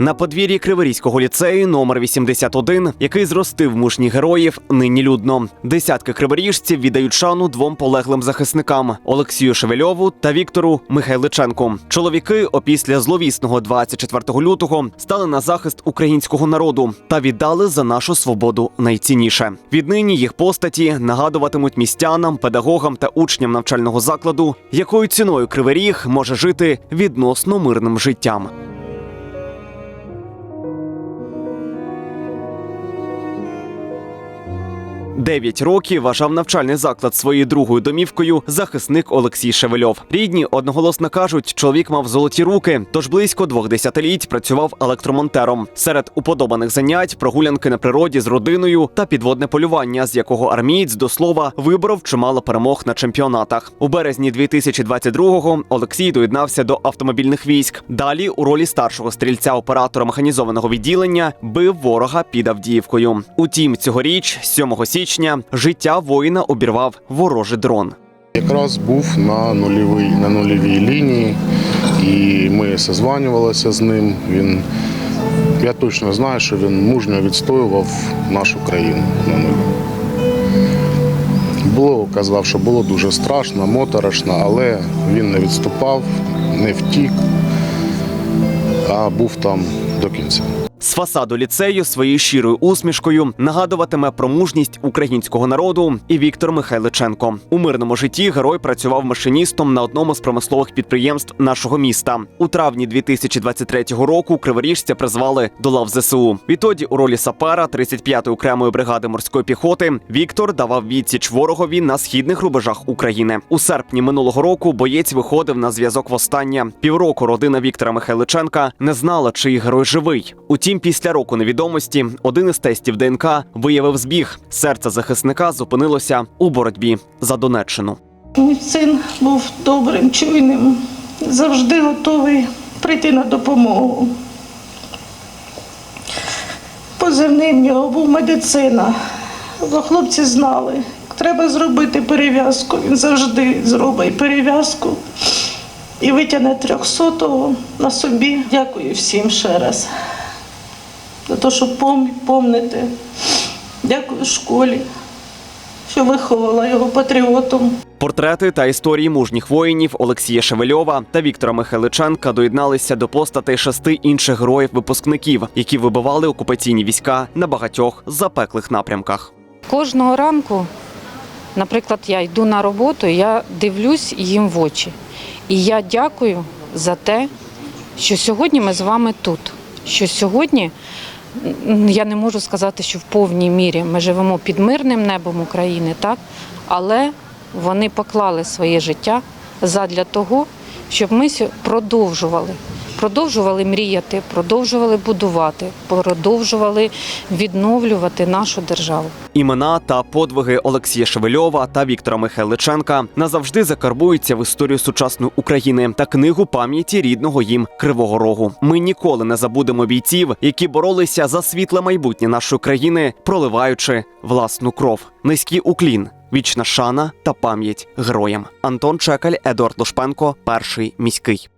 На подвір'ї Криворізького ліцею номер 81, який зростив мужніх героїв, нині людно. Десятки криворіжців віддають шану двом полеглим захисникам Олексію Шевельову та Віктору Михайличенку. Чоловіки опісля зловісного 24 лютого стали на захист українського народу та віддали за нашу свободу найцінніше. Віднині їх постаті нагадуватимуть містянам, педагогам та учням навчального закладу, якою ціною Кривий Ріг може жити відносно мирним життям. Дев'ять років вважав навчальний заклад своєю другою домівкою захисник Олексій Шевельов. Рідні одноголосно кажуть, чоловік мав золоті руки, тож близько двох десятиліть працював електромонтером. Серед уподобаних занять прогулянки на природі з родиною та підводне полювання, з якого армієць до слова виборов чимало перемог на чемпіонатах. У березні 2022-го Олексій доєднався до автомобільних військ. Далі у ролі старшого стрільця оператора механізованого відділення бив ворога під Авдіївкою. Утім, цьогоріч, 7 січня, життя воїна обірвав ворожий дрон. Якраз був на нульовій, на нульовій лінії, і ми созванювалися з ним. Він, я точно знаю, що він мужньо відстоював нашу країну на нулі. Було, казав, що було дуже страшно, моторошно, але він не відступав, не втік, а був там до кінця. З фасаду ліцею своєю щирою усмішкою нагадуватиме про мужність українського народу і Віктор Михайличенко. У мирному житті герой працював машиністом на одному з промислових підприємств нашого міста. У травні 2023 року криворіжця призвали до лав ЗСУ. Відтоді у ролі сапера 35-ї окремої бригади морської піхоти Віктор давав відсіч ворогові на східних рубежах України. У серпні минулого року боєць виходив на зв'язок востаннє. Півроку родина Віктора Михайличенка не знала, чий герой живий. Утім, після року невідомості один із тестів ДНК виявив збіг. Серце захисника зупинилося у боротьбі за Донеччину. Мій син був добрим, чуйним, завжди готовий прийти на допомогу. Позивний в нього був медицина. Бо хлопці знали, треба зробити перев'язку. Він завжди зробить перев'язку і витягне трьохсотого на собі. Дякую всім ще раз за те, що пом- помните. Дякую школі, що виховала його патріотом. Портрети та історії мужніх воїнів Олексія Шевельова та Віктора Михайличенка доєдналися до постатей шести інших героїв-випускників, які вибивали окупаційні війська на багатьох запеклих напрямках. Кожного ранку, наприклад, я йду на роботу, я дивлюсь їм в очі. І я дякую за те, що сьогодні ми з вами тут. Що сьогодні я не можу сказати, що в повній мірі ми живемо під мирним небом України, так? але вони поклали своє життя задля того, щоб ми продовжували. Продовжували мріяти, продовжували будувати, продовжували відновлювати нашу державу. Імена та подвиги Олексія Шевельова та Віктора Михайличенка назавжди закарбуються в історію сучасної України та книгу пам'яті рідного їм Кривого Рогу. Ми ніколи не забудемо бійців, які боролися за світле майбутнє нашої країни, проливаючи власну кров. Низький уклін, вічна шана та пам'ять героям. Антон Чекаль, Едуард Лушпенко, перший міський.